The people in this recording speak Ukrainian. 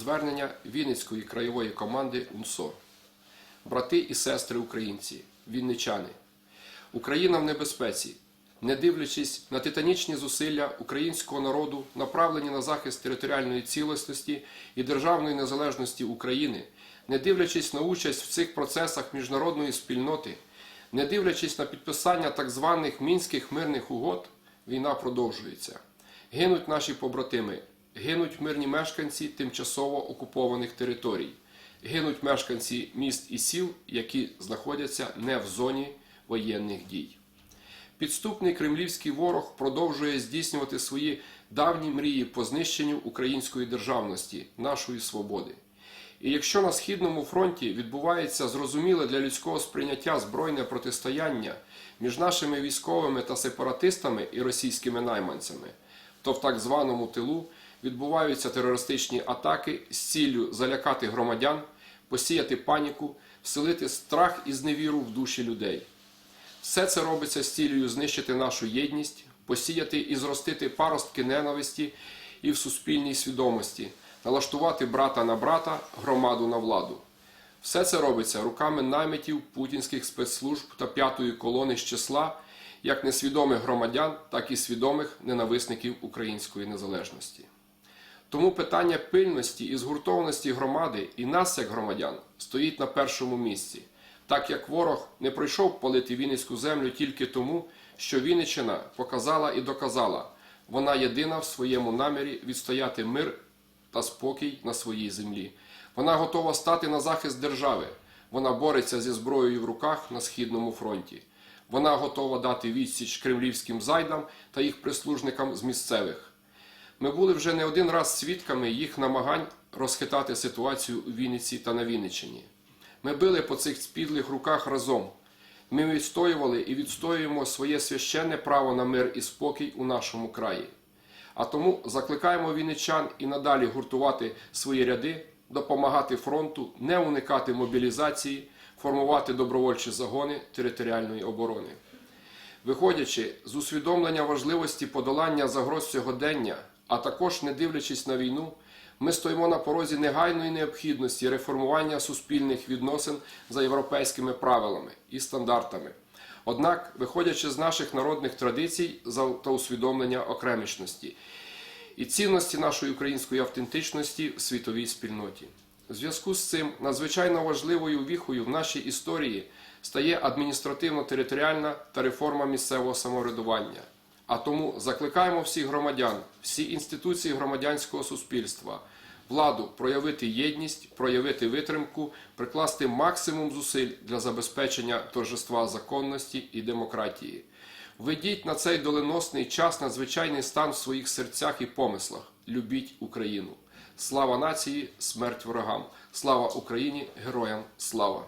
Звернення Вінницької краєвої команди УНСО. Брати і сестри українці, вінничани, Україна в небезпеці, не дивлячись на титанічні зусилля українського народу, направлені на захист територіальної цілісності і державної незалежності України, не дивлячись на участь в цих процесах міжнародної спільноти, не дивлячись на підписання так званих мінських мирних угод, війна продовжується. Гинуть наші побратими, гинуть мирні мешканці тимчасово окупованих територій, гинуть мешканці міст і сіл, які знаходяться не в зоні воєнних дій. Підступний кремлівський ворог продовжує здійснювати свої давні мрії по знищенню української державності, нашої свободи. І якщо на східному фронті відбувається зрозуміле для людського сприйняття збройне протистояння між нашими військовими та сепаратистами і російськими найманцями, то в так званому тилу відбуваються терористичні атаки з ціллю залякати громадян, посіяти паніку, вселити страх і зневіру в душі людей. Все це робиться з цілею знищити нашу єдність, посіяти і зростити паростки ненависті і в суспільній свідомості, налаштувати брата на брата, громаду на владу. Все це робиться руками наймитів путінських спецслужб та п'ятої колони з числа як несвідомих громадян, так і свідомих ненависників української незалежності. Тому питання пильності і згуртованості громади і нас, як громадян, стоїть на першому місці, так як ворог не пройшов палити Вінницьку землю тільки тому, що Вінниччина показала і доказала, вона єдина в своєму намірі відстояти мир та спокій на своїй землі. Вона готова стати на захист держави. Вона бореться зі зброєю в руках на східному фронті. Вона готова дати відсіч кремлівським зайдам та їх прислужникам з місцевих. Ми були вже не один раз свідками їх намагань розхитати ситуацію у Вінниці та на Вінниччині. Ми били по цих спідлих руках разом. Ми відстоювали і відстоюємо своє священне право на мир і спокій у нашому краї. А тому закликаємо вінничан і надалі гуртувати свої ряди, допомагати фронту, не уникати мобілізації, формувати добровольчі загони територіальної оборони. Виходячи з усвідомлення важливості подолання загроз сьогодення, а також не дивлячись на війну, ми стоїмо на порозі негайної необхідності реформування суспільних відносин за європейськими правилами і стандартами. Однак, виходячи з наших народних традицій та усвідомлення окремішності і цінності нашої української автентичності в світовій спільноті. У зв'язку з цим надзвичайно важливою віхою в нашій історії стає адміністративно-територіальна та реформа місцевого самоврядування. А тому закликаємо всіх громадян, всі інституції громадянського суспільства, владу проявити єдність, проявити витримку, прикласти максимум зусиль для забезпечення торжества законності і демократії. Введіть на цей доленосний час надзвичайний стан в своїх серцях і помислах. Любіть Україну. Слава нації, смерть ворогам! Слава Україні! Героям слава!